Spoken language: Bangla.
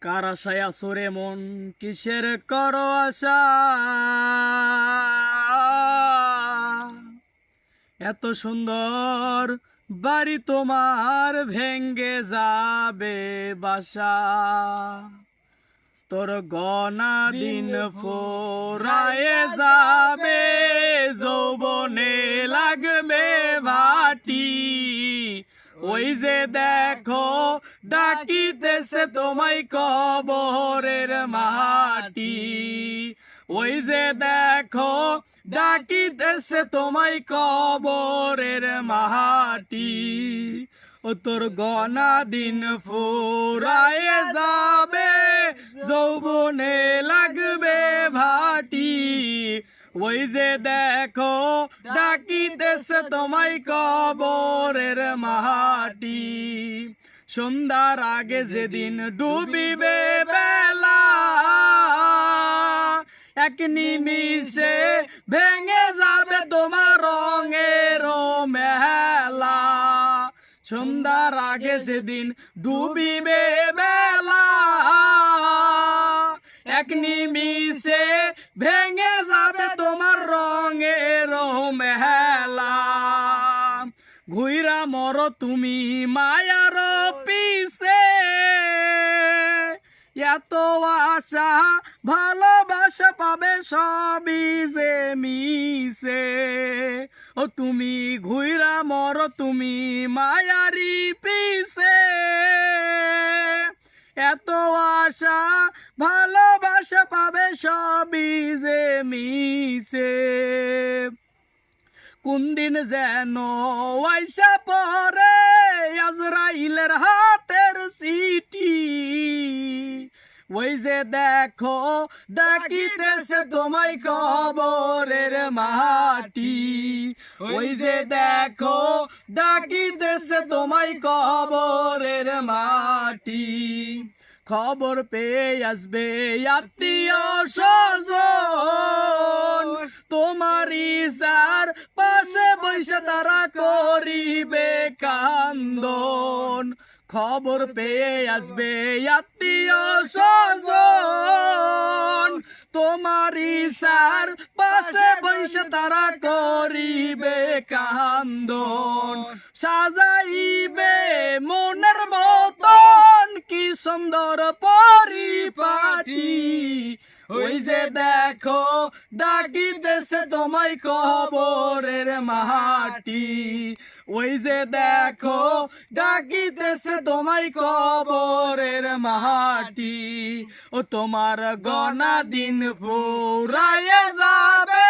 কার আশায় আসরে মন? কিসের কর আশা? এত সুন্দর বাড়ি তোমার ভেঙ্গে যাবে বাসা। তোর গনা দিন ফোরায়ে যাবে ওই যে দেখো, ডাকিতেছে তোমায় কবরের মাটি। ওই যে দেখো, ডাকিতেছে তোমায় কবরের মাটি। ও তোর গনা দিন ফুরায়ে যাবে, যৌবনে লাগবে ভাটি। ওই যে দেখো ডাকিতেছে তোমায় কবরের মাটি সন্ধ্যার আগে যেদিন ডুবিবে বেলা, এক নিমিষে ভেঙে যাবে তোমার রঙের মেলা। সন্ধ্যার আগে যেদিন ডুবিবে বেলা, এক নিমিষে ভেঙে মর তুমি মায়ার পিছে। এত আশা, ভালোবাসা পাবে সবই যে মিশে ও তুমি ঘুইরা মর, তুমি মায়ারি পিছে। এত আশা, ভালোবাসা পাবে সবই যে মিশে কোন দিন যেন আইসা পরে আজরাইলের হাতের সিটি ওই যে দেখো, ডাকিতেছে তোমায় কবরের মাটি। ওই যে দেখো, ডাকিতেছে তোমায় কবরের মাটি। খবর পেয়ে আসবে আত্মীয় স্বজন। করিবে কান্দন। খবর পেয়ে আসবে আত্মীয় স্বজন। তোমার ইসার পাশে বসে তারা করিবে কান্দন। সাজাইবে মনের মতন কি সুন্দর পরিপাটি। ওই যে দেখো ডাকিতেছে তোমায় খবরের মাহাটি। ওই যে দেখো ডাকিতেছে তোমায় কবরের মাহাটি। ও তোমার গনা দিন ফুরাইয়ে যাবে।